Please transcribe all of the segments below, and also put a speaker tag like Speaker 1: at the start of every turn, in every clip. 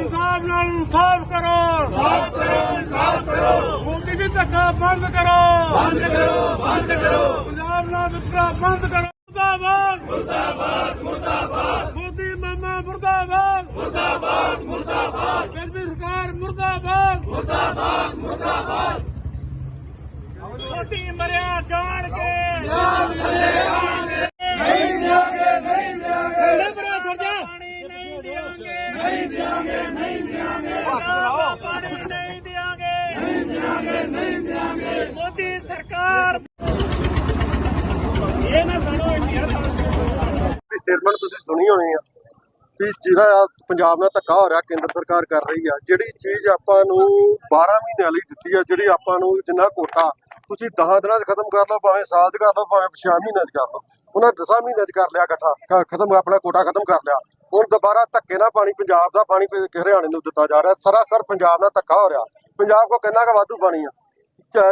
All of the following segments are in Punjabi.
Speaker 1: ਇਨਸਾਫ ਨਾਲ ਇਨਸਾਫ ਕਰੋ। ਇਨਸਾਫ ਕਰੋ ਇਨਸਾਫ ਕਰੋ। ਮੋਦੀ ਜੀ ਧੱਕਾ ਬੰਦ ਕਰੋ। ਬੰਦ ਕਰੋ ਬੰਦ ਕਰੋ। ਪੰਜਾਬ ਨਾਲ ਵਿਤਕਰਾ ਬੰਦ ਕਰੋ। ਮੁਰਦਾਬਾਦ। ਮੁਰਦਾਬਾਦ ਮੁਰਦਾਬਾਦ। ਮੋਦੀ ਮਾਮਾ ਮੁਰਦਾਬਾਦ। ਮੁਰਦਾਬਾਦ ਮੁਰਦਾਬਾਦ। ਕੇਂਦਰ ਸਰਕਾਰ ਮੁਰਦਾਬਾਦ। ਮੁਰਦਾਬਾਦ ਮੁਰਦਾਬਾਦ। ਮੋਦੀ ਮਰਿਆ ਜਾਣ ਕੇ ਨਹੀਂ ਦਿਆਂਗੇ ਨਹੀਂ ਦਿਆਂਗੇ ਬੜਾ ਥੋੜਾ ਪਾਣੀ ਨਹੀਂ ਦਿਆਂਗੇ ਨਹੀਂ ਦਿਆਂਗੇ ਨਹੀਂ ਦਿਆਂਗੇ ਪਾਣੀ ਨਹੀਂ ਦਿਆਂਗੇ ਨਹੀਂ ਦਿਆਂਗੇ ਨਹੀਂ ਦਿਆਂਗੇ ਮੋਦੀ ਸਰਕਾਰ। ਇਹ ਨਾ ਸੁਣੋ ਇੰਡੀਆ
Speaker 2: ਸਟੇਟਮੈਂਟ ਤੁਸੀਂ ਸੁਣੀ ਹੋਣੀ ਆ ਕਿ ਜਿਹੜਾ ਪੰਜਾਬ ਨਾਲ ਧੱਕਾ ਹੋ ਰਿਹਾ, ਕੇਂਦਰ ਸਰਕਾਰ ਕਰ ਰਹੀ ਆ, ਜਿਹੜੀ ਚੀਜ਼ ਆਪਾਂ ਨੂੰ 12 ਮਹੀਨਿਆਂ ਲਈ ਦਿੱਤੀ ਆ, ਜਿਹੜੀ ਆਪਾਂ ਨੂੰ ਜਿੰਨਾ ਕੋਟਾ ਤੁਸੀਂ 10 ਦਿਨਾਂ 'ਚ ਖਤਮ ਕਰ ਲਓ, ਭਾਵੇਂ ਸਾਲ 'ਚ ਕਰ ਲਓ, ਭਾਵੇਂ 6 ਮਹੀਨਿਆਂ 'ਚ ਕਰ ਲਓ, ਉਹਨਾਂ 10 ਮਹੀਨਿਆਂ 'ਚ ਕਰ ਲਿਆ ਇਕੱਠਾ ਖਤਮ, ਆਪਣਾ ਕੋਟਾ ਖਤਮ ਕਰ ਲਿਆ। ਹੁਣ ਦੁਬਾਰਾ ਧੱਕੇ ਨਾਲ ਪਾਣੀ, ਪੰਜਾਬ ਦਾ ਪਾਣੀ ਹਰਿਆਣੇ ਨੂੰ ਦਿੱਤਾ ਜਾ ਰਿਹਾ, ਸਰਾਸਰ ਪੰਜਾਬ ਨਾਲ ਧੱਕਾ ਹੋ ਰਿਹਾ। ਪੰਜਾਬ ਕੋ ਕਿੰਨਾ ਕੁ ਵਾਧੂ ਪਾਣੀ ਆ।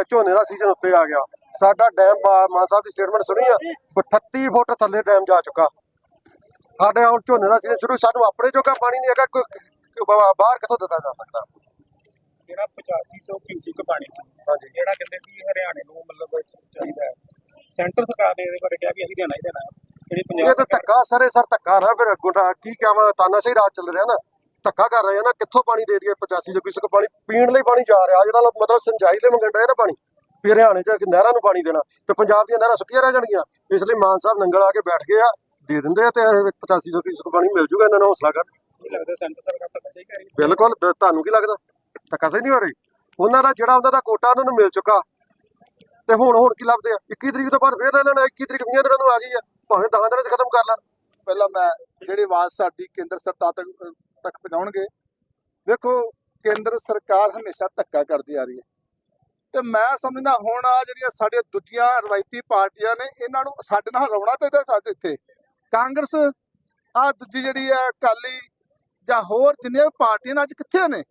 Speaker 2: ਝੋਨੇ ਦਾ ਸੀਜ਼ਨ ਉੱਤੇ ਆ ਗਿਆ। ਸਾਡਾ ਡੈਮ ਮਾਨ ਸਾਹਿਬ ਦੀ ਸਟੇਟਮੈਂਟ ਸੁਣੀ ਆ? 38 ਫੁੱਟ ਥੱਲੇ ਡੈਮ ਜਾ ਚੁੱਕਾ। ਸਾਡੇ ਹੁਣ ਝੋਨੇ ਦਾ ਸੀਜ਼ਨ ਸ਼ੁਰੂ ਸਾਨੂੰ ਆਪਣੇ ਜੋਗਾ ਪਾਣੀ ਨਹੀਂ ਹੈਗਾ ਕੋਈ- ਬਾਹਰ ਕਿੱਥੋਂ ਦਿੱਤਾ ਜਾ ਸਕਦਾ?
Speaker 1: ਜਿਹੜਾ 8500 ਕਿਊਸਿਕ ਪਾਣੀ ਸੀ
Speaker 2: ਹਾਂਜੀ।
Speaker 1: ਜਿਹੜਾ ਕਹਿੰਦੇ ਸੀ ਹਰਿਆਣੇ ਨੂੰ ਮਤਲਬ ਚਾਹੀਦਾ ਹੈ। ਸੈਂਟਰ ਸਰਕਾਰ ਨੇ ਇਹਦੇ ਬਾਰੇ ਕਿਹਾ ਕਿ ਅਸੀਂ ਦੇਣਾ ਹੀ ਦੇਣਾ ਹੈ। ਜਿਹੜੀ
Speaker 2: ਇਹ ਤਾਂ ਧੱਕਾ ਸਰੇ ਸਰ ਧੱਕਾ ਨਾ ਫਿਰ ਗੁੰਡਾ ਕੀ ਕਹਾਂ ਤਾਨਾਸ਼ਾਹੀ ਰਾਜ ਚੱਲ ਰਿਹਾ ਨਾ। ਧੱਕਾ ਕਰ ਰਹੇ ਆ ਨਾ ਕਿੱਥੋਂ ਪਾਣੀ ਦੇ ਦਈਏ 85 ਜੋ ਕਿਸੇ ਕੋ ਪਾਣੀ ਪੀਣ ਲਈ ਪਾਣੀ ਜਾ ਰਿਹਾ। ਜਿਹਦਾ ਮਤਲਬ ਸਿੰਜਾਈ ਲਈ ਮੰਗਣ ਨਾ ਪਾਣੀ। ਵੀ ਹਰਿਆਣੇ ਚ ਨਹਿਰਾਂ ਨੂੰ ਪਾਣੀ ਦੇਣਾ। ਤੇ ਪੰਜਾਬ ਦੀਆਂ ਨਹਿਰਾਂ ਸੁੱਕੀਆਂ ਰਹਿ ਜਾਣਗੀਆਂ। ਇਸ ਲਈ ਮਾਨ ਸਾਹਿਬ ਨੰਗਲ ਆ ਕੇ ਬੈਠ ਗਏ ਆ ਦੇ ਦਿੰਦੇ ਆ ਤੇ 85 ਜੋ ਕਿਸੇ ਕੋ ਪਾਣੀ ਮਿਲ ਜੂਗਾ ਇਹਨਾਂ ਨੂੰ ਹੌਸਲਾ ਕਰ
Speaker 1: ਲੱਗਦਾ ਸੈਂਟਰ ਸਰਕਾਰ ਤਾਂ ਸਹੀ ਕਰ ਰਹੀ ਹੈ
Speaker 2: ਬਿਲਕੁਲ ਤੁਹਾਨੂੰ ਕੀ ਲੱਗਦਾ? ਧੱਕਾ ਸਹੀ ਨਹੀਂ ਹੋ ਰਹੀ? ਉਹਨਾਂ ਦਾ ਜਿਹੜਾ ਉਹਨਾਂ ਦਾ ਕੋਟਾ ਉਹਨਾਂ ਨੂੰ ਮਿਲ ਚੁੱਕਾ। ਤੇ ਹੁਣ ਹੁਣ ਕੀ ਲੱਭਦੇ ਆ? 21 ਤਰੀਕ ਤੋਂ ਬਾਅਦ ਫੇਰ ਇਹਨਾਂ ਨੇ 21 ਤਰੀਕ 20 ਦਿਨਾਂ ਨੂੰ ਆ ਗਈ ਆ। ਭਾਵੇਂ 10 ਦਿਨਾਂ 'ਚ ਖਤਮ ਕਰ ਲੈਣ।
Speaker 3: ਪਹਿਲਾਂ ਮੈਂ ਜਿਹੜੀ ਆਵਾਜ਼ ਸਾਡੀ ਕੇਂਦਰ ਸਰਕਾਰ ਤੱਕ ਤੱਕ ਪਹੁੰਚਾਉਣਗੇ। ਵੇਖੋ, ਕੇਂਦਰ ਸਰਕਾਰ ਹਮੇਸ਼ਾ ਧੱਕਾ ਕਰਦੀ ਆ ਰਹੀ ਹੈ। ਤੇ ਮੈਂ ਸਮਝਦਾ ਹੁਣ ਆ ਜਿਹੜੀਆਂ ਸਾਡੀਆਂ ਦੂਜੀਆਂ ਰਵਾਇਤੀ ਪਾਰਟੀਆਂ ਨੇ, ਇਹਨਾਂ ਨੂੰ ਸਾਡੇ ਨਾਲ ਰੌਣਾ ਚਾਹੀਦਾ ਸਾਡੇ ਇੱਥੇ। ਕਾਂਗਰਸ ਆ ਦੂਜੀ ਜਿਹੜੀ ਹੈ ਅਕਾਲੀ ਜਾਂ ਹੋਰ ਜਿੰਨੀਆਂ ਵੀ ਪਾਰਟੀਆਂ ਨੇ, ਅੱਜ ਕਿੱਥੇ ਨੇ?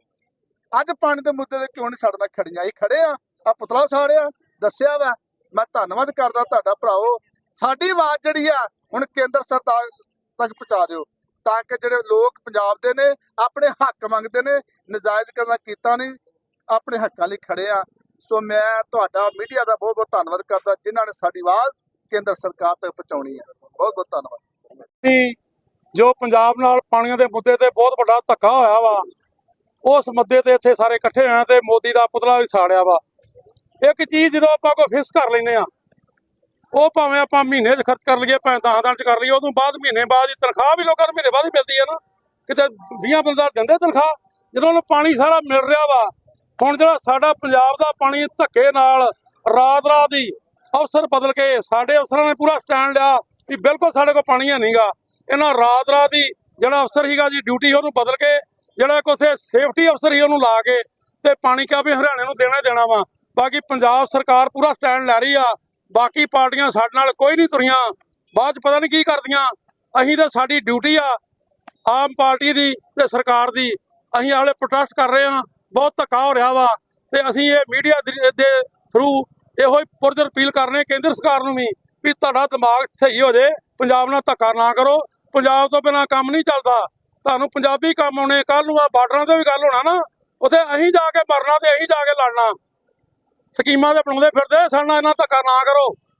Speaker 3: ਅੱਜ ਪਾਣੀ ਦੇ ਮੁੱਦੇ ਤੇ ਕਿਉਂ ਨਹੀਂ ਸਾਡੇ ਨਾਲ ਖੜੀਆਂ? ਅਸੀਂ ਖੜੇ ਆ ਆ ਪੁਤਲਾ ਸਾੜਿਆ, ਦੱਸਿਆ ਵਾ। ਮੈਂ ਧੰਨਵਾਦ ਕਰਦਾ ਤੁਹਾਡਾ ਭਰਾਓ ਸਾਡੀ ਆਵਾਜ਼ ਜਿਹੜੀ ਆ, ਹੁਣ ਕੇਂਦਰ ਸਰਕਾਰ ਤੱਕ ਪਹੁੰਚਾ ਦਿਓ। ਤਾਂ ਕਿ ਜਿਹੜੇ ਲੋਕ ਪੰਜਾਬ ਦੇ ਨੇ, ਆਪਣੇ ਹੱਕ ਮੰਗਦੇ ਨੇ, ਨਜਾਇਜ਼ ਕਰਨਾ ਕੀਤਾ ਨਹੀਂ, ਆਪਣੇ ਹੱਕਾਂ ਲਈ ਖੜੇ ਆ। ਸੋ ਮੈਂ ਤੁਹਾਡਾ ਮੀਡੀਆ ਦਾ ਬਹੁਤ ਬਹੁਤ ਧੰਨਵਾਦ ਕਰਦਾ, ਜਿਨ੍ਹਾਂ ਨੇ ਸਾਡੀ ਆਵਾਜ਼ ਕੇਂਦਰ ਸਰਕਾਰ ਤੱਕ ਪਹੁੰਚਾਉਣੀ ਹੈ ਬਹੁਤ ਬਹੁਤ ਧੰਨਵਾਦ।
Speaker 1: ਜੋ ਪੰਜਾਬ ਨਾਲ ਪਾਣੀਆਂ ਦੇ ਮੁੱਦੇ ਤੇ ਬਹੁਤ ਵੱਡਾ ਧੱਕਾ ਹੋਇਆ ਵਾ, ਉਸ ਮੁੱਦੇ ਤੇ ਇੱਥੇ ਸਾਰੇ ਇਕੱਠੇ ਹੋਏ ਤੇ ਮੋਦੀ ਦਾ ਪੁਤਲਾ ਵੀ ਸਾੜਿਆ ਵਾ। ਇੱਕ ਚੀਜ਼ ਜਦੋਂ ਆਪਾਂ ਕੋਈ ਫਿਕਸ ਕਰ ਲੈਨੇ ਆ ਉਹ ਭਾਵੇਂ ਆਪਾਂ ਮਹੀਨੇ 'ਚ ਖਰਚ ਕਰ ਲਈਏ, ਭਾਵੇਂ 10 ਦਿਨ 'ਚ ਕਰ ਲਈਏ, ਉਦੋਂ ਬਾਅਦ, ਮਹੀਨੇ ਬਾਅਦ ਹੀ ਤਨਖਾਹ ਵੀ ਲੋਕਾਂ ਨੂੰ ਮਹੀਨੇ ਬਾਅਦ ਹੀ ਮਿਲਦੀ ਹੈ ਨਾ। ਕਿਤੇ 20 ਬੰਦਾ ਦਿੰਦੇ ਤਨਖਾਹ, ਜਦੋਂ ਉਹਨੂੰ ਪਾਣੀ ਸਾਰਾ ਮਿਲ ਰਿਹਾ ਵਾ, ਹੁਣ ਜਿਹੜਾ ਸਾਡਾ ਪੰਜਾਬ ਦਾ ਪਾਣੀ ਧੱਕੇ ਨਾਲ ਰਾਤ ਰਾਤ ਦੀ ਅਫਸਰ ਬਦਲ ਕੇ ਸਾਡੇ ਅਫਸਰਾਂ ਨੇ ਪੂਰਾ ਸਟੈਂਡ ਲਿਆ ਵੀ ਬਿਲਕੁਲ ਸਾਡੇ ਕੋਲ ਪਾਣੀ ਹੈ ਨਹੀਂਗਾ। ਇਹਨਾਂ ਰਾਤ ਰਾਤ ਦੀ ਜਿਹੜਾ ਅਫਸਰ ਸੀਗਾ ਜੀ, ਡਿਊਟੀ ਉਹਨੂੰ ਬਦਲ ਕੇ ਜਿਹੜਾ ਕੋਸੇ ਸੇਫਟੀ ਅਫਸਰ ਸੀ ਉਹਨੂੰ ਲਾ ਕੇ ਤੇ ਪਾਣੀ ਕਿਹਾ ਵੀ ਹਰਿਆਣੇ ਨੂੰ ਦੇਣਾ ਹੀ ਦੇਣਾ ਵਾ। ਬਾਕੀ ਪੰਜਾਬ ਸਰਕਾਰ ਪੂਰਾ ਸਟੈਂਡ ਲੈ ਰਹੀ ਆ ਬਾਕੀ ਪਾਰਟੀਆਂ ਸਾਡੇ ਨਾਲ ਕੋਈ ਨਹੀਂ ਤੁਰੀਆਂ। ਬਾਅਦ ਚ ਪਤਾ ਨਹੀਂ ਕੀ ਕਰਦੀਆਂ। ਅਸੀਂ ਤਾਂ ਸਾਡੀ ਡਿਊਟੀ ਆ, ਆਮ ਪਾਰਟੀ ਦੀ ਤੇ ਸਰਕਾਰ ਦੀ। ਅਸੀਂ ਹਾਲੇ ਪ੍ਰੋਟੈਸਟ ਕਰ ਰਹੇ ਹਾਂ। ਬਹੁਤ ਧੱਕਾ ਹੋ ਰਿਹਾ ਵਾ। ਤੇ ਅਸੀਂ ਇਹ ਮੀਡੀਆ ਦੇ ਥਰੂ ਇਹੋ ਹੀ ਪੁਰਜਰ ਅਪੀਲ ਕਰਨੇ ਕੇਂਦਰ ਸਰਕਾਰ ਨੂੰ ਵੀ ਵੀ ਤੁਹਾਡਾ ਦਿਮਾਗ ਸਹੀ ਹੋ ਜੇ। ਪੰਜਾਬ ਨਾਲ ਧੱਕਾ ਨਾ ਕਰੋ। ਪੰਜਾਬ ਤੋਂ ਬਿਨਾ ਕੰਮ ਨਹੀਂ ਚੱਲਦਾ। ਤੁਹਾਨੂੰ ਪੰਜਾਬੀ ਕੰਮ ਆਉਣੇ ਕੱਲ ਨੂੰ ਆ ਬਾਰਡਰਾਂ ਤੇ ਵੀ ਗੱਲ ਹੋਣਾ ਨਾ। ਉੱਥੇ ਅਸੀਂ ਜਾ ਕੇ ਮਰਨਾ ਤੇ ਅਸੀਂ ਜਾ ਕੇ ਲੜਨਾ। ਸਕੀਮਾਂ ਦੇ ਬਣਾਉਂਦੇ ਫਿਰਦੇ ਸਾਡੇ ਨਾਲ ਇਹਨਾਂ ਧੱਕਾ ਨਾ ਕਰੋ।